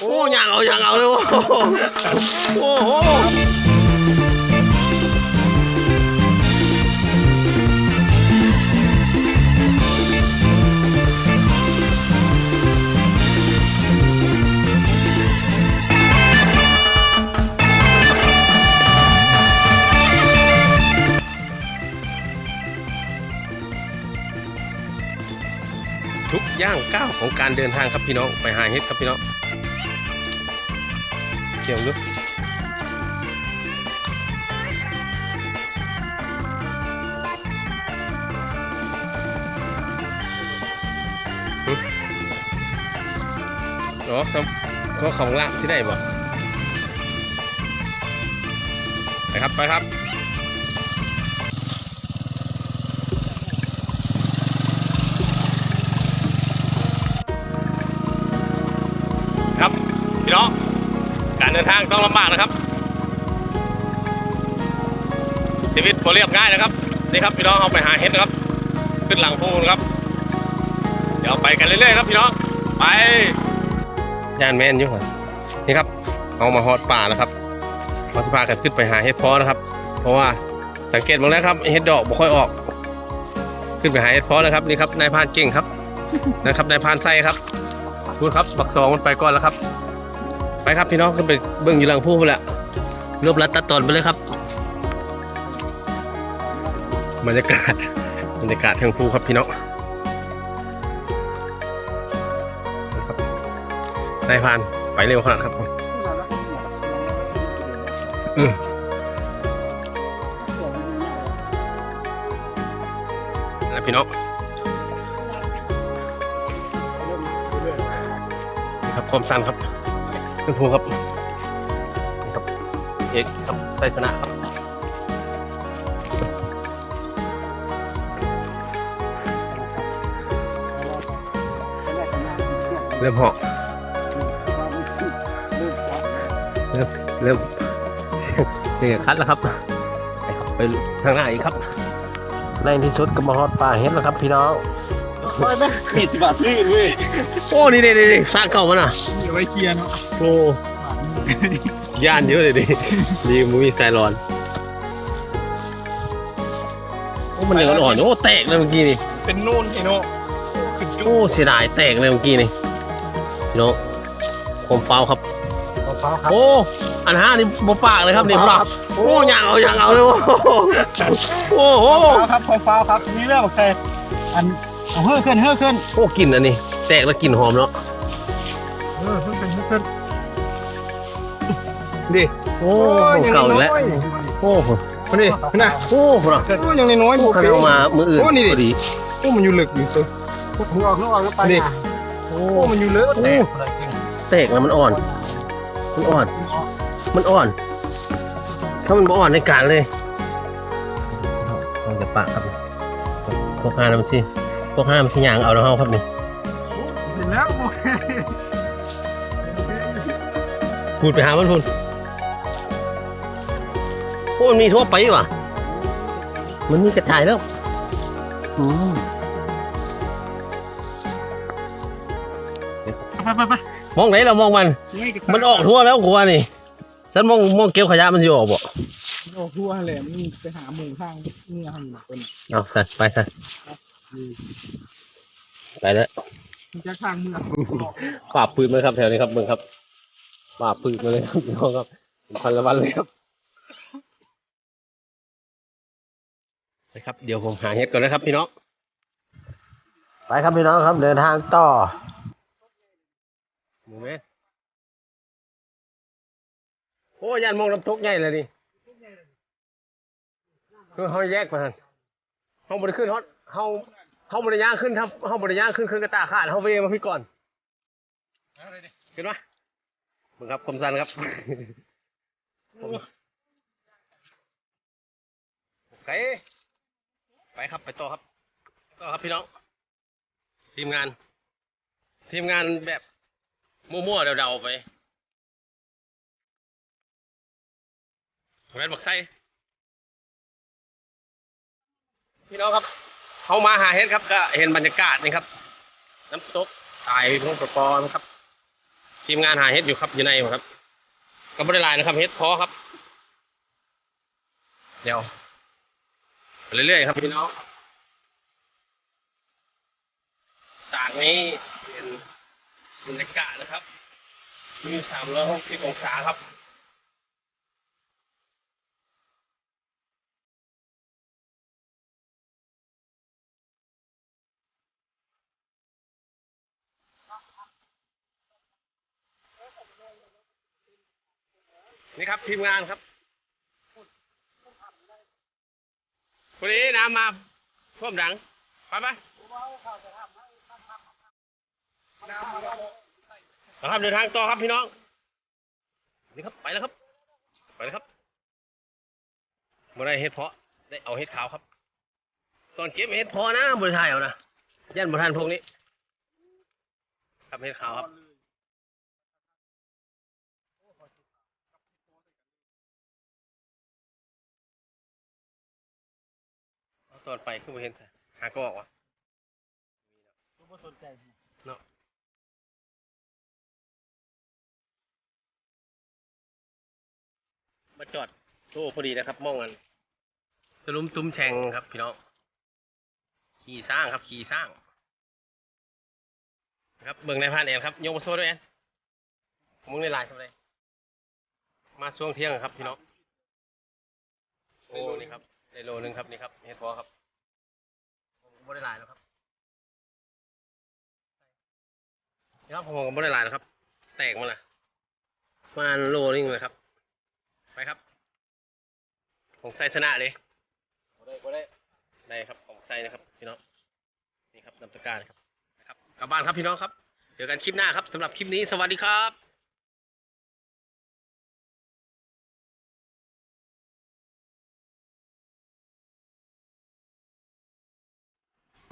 โอ้ยังเอายังเอาเลยโอ้โห ย่างก้าวของการเดินทางครับพี่น้องไปหาเฮ็ดครับพี่น้องเกี่ยวลึกหึอ๋อซ้ำก็ของล่างที่ได้บ่ไปครับ ไปครับ เดินทางต้องลำบากนะครับ ชีวิตบ่เรียบง่ายนะครับ นี่ครับพี่น้องเอาไปหาเห็ดนะครับ ขึ้นหลังพูนะครับ เดี๋ยวไปกันเรื่อยๆครับพี่น้อง ไปย่านแมนอยู่ครับนี่ครับ เอามาฮอดป่าแล้วครับเราจะพากันขึ้นไปหาเห็ดพอนะครับ เพราะว่าสังเกตมาแล้วครับเห็ดดอกบ่ค่อยออก ขึ้นไปหาเห็ดพอนะครับนี่ครับนายพานเก่งครับนะครับนายพานไส้ครับพูดครับบักสองมันไปก่อนแล้วครับ ไปครับพี่น้องขึ้นไปเบิ่งอยู่หลังผู้พุ่นแหละรวบรัดตัดตอนไปเลยครับบรรยากาศบรรยากาศทางภูครับพี่น้องครับนายพานไปเร็วขนาดครับอืมแล้วพี่น้องครับความสั้นครับ ทางภูครับนี่ครับเอกครับไซชนะครับเริ่มเหาะเริ่มเริ่มเสียงเสียงคัดแล้วครับไปครับไปทางหน้าอีกครับในที่สุดก็มาฮอดป่าเห็ดแล้วครับพี่น้องไม่ไม่มีสิบบาทซื้อเว้ยโอ้นี่นี่นี่สร้างเก่ามันอะเอาไว้เคลียร์เนาะ โอ้ย่านเยอะเลยดิดีมูมีไซรอนโอ้มันยังอ่อนๆโอ้แตกเลยเมื่อกี้นี่เป็นนู่นไอ้โน่ขึ้นจุ๊โอ้เสียดายแตกเลยเมื่อกี้นี่พี่น้องโคมฟ้าวครับบฟ้าครับ โอ้อันห้านี่บปากเลยครับนี่พวกเราโอ้ยางเอายางเอาเลยโอ้โหโอ้โหฟ้าครับไฟฟ้าครับมีเรื่องบอกใจอันเอาเฮ้อขึ้นเฮ้อขึ้นโอ้กลิ่นอันนี้แตกแล้วกลิ่นหอมเนาะเออเฮ้อขึ้นเฮ้อขึ้น ดิโอ้ของเก่าอีกแล้วโอ้โหคนนี้นะโอ้โหเราโอ้ยังน้อยๆคันเอามามืออื่นโอ้นี่ดิพอดีโอ้มันอยู่ลึกอยู่ตัวหัวออกหัวออกแล้วไปนี่โอ้โอ้มันอยู่ลึกแตกแตกแล้วมันอ่อน มันอ่อน มันอ่อน ถ้ามันบ่อ่อนในการเลยเราจะปากครับพวกห้ามันสิพวกห้ามันสิยางเอาเนาะเฮาครับนี่เห็นแล้วพูดไปหามันพูด โอ้มันมีทั่วไปว่ะ มันมีกระจายแล้วอืมไปไปไปมองไหนเรามองมัน มันออกทั่วแล้วกูว่านี่ ฉันมองมองเก็บขยะมันอยู่ออกบ่ออกทั่วเลยมันไปหาหมูข้างนี่หันเป็นเอาสันไปสันไปแล้วมันจะข้างเมืองป่าบปืนมาเลยครับแถวนี้ครับเมืองครับป่าบปืนมาเลยครับพี่น้องครับพันละวันเลยครับ ไปครับเดี๋ยวผมหาเห็ดก่อนนะครับพี่น้องไปครับพี่น้องครับเดินทางต่อหมูแม่โอ้ยันมองน้ำตกใหญ่เลยนี่คือเขาแยกมาหันเขาบริขึ้นฮอตเขาเขาบริย่างขึ้นทำเขาบริย่างขึ้นขึ้นกระตาขาดเขาเวมาพี่ก่อนเห็นไหมมึงครับคมสันครับโอเค ไปครับไปต่อครับต่อครับพี่น้อง ทีมงาน ทีมงานแบบมั่วๆเดาๆไปแวนบักไซพี่น้องครับเขามาหาเห็ดครับ ก็เห็นบรรยากาศนี่ครับ น้ำตกตายพงประปอนะครับ ทีมงานหาเฮ็ดอยู่ครับอยู่ในครับก็ไม่ได้ลายนะครับเฮ็ดพอครับ เดี๋ยว เรื่อยๆครับพี่น้องสากนี้เป็นบรรยากาศนะครับมีสามร้อยหกสิบองศาครับนี่ครับทีมงานครับ วันนี้น้ำมาท่วมดังไปไหมเราครับเดินทางต่อครับพี่น้องนี่ครับไปแล้วครับ ไปแล้วครับเมื่อไรเฮ็ดเพาะได้เอาเฮ็ดขาวครับ ตอนเก็บเฮ็ดเพาะนะบริทายเอานะยันบริทานพวกนี้ครับเฮ็ดขาวครับ เอา ตอนไปขึ้นมาเห็นซะหาก็ออกวะก็ไม่สนใจเนาะมาจอดโซ่พอดีนะครับมองกันตะลุมตุ้มแฉงครับพี่น้องขี่สร้างครับขี่สร้างนะครับเบิ่งในพานแอนครับยกมาโซ่ด้วยแอนมึงในลายทำอะไรมาช่วงเที่ยงครับพี่น้องโอ้นี่ครับ ได้โลนึงครับนี่ครับเฮ็ดพอครับผมบ่ได้หลายแล้วครับนี่ครับผมก็บ่ได้หลายแล้วครับ แตกมาละประมาณโลนึงเลยครับ ไปครับผมใส่ชนะเลยบ่ได้บ่ได้ได้ครับผมใส่นะครับพี่น้องนี่ครับนำตะกร้ารนะครับนะครับกลับบ้านครับพี่น้องครับเจอกันคลิปหน้าครับสำหรับคลิปนี้สวัสดีครับ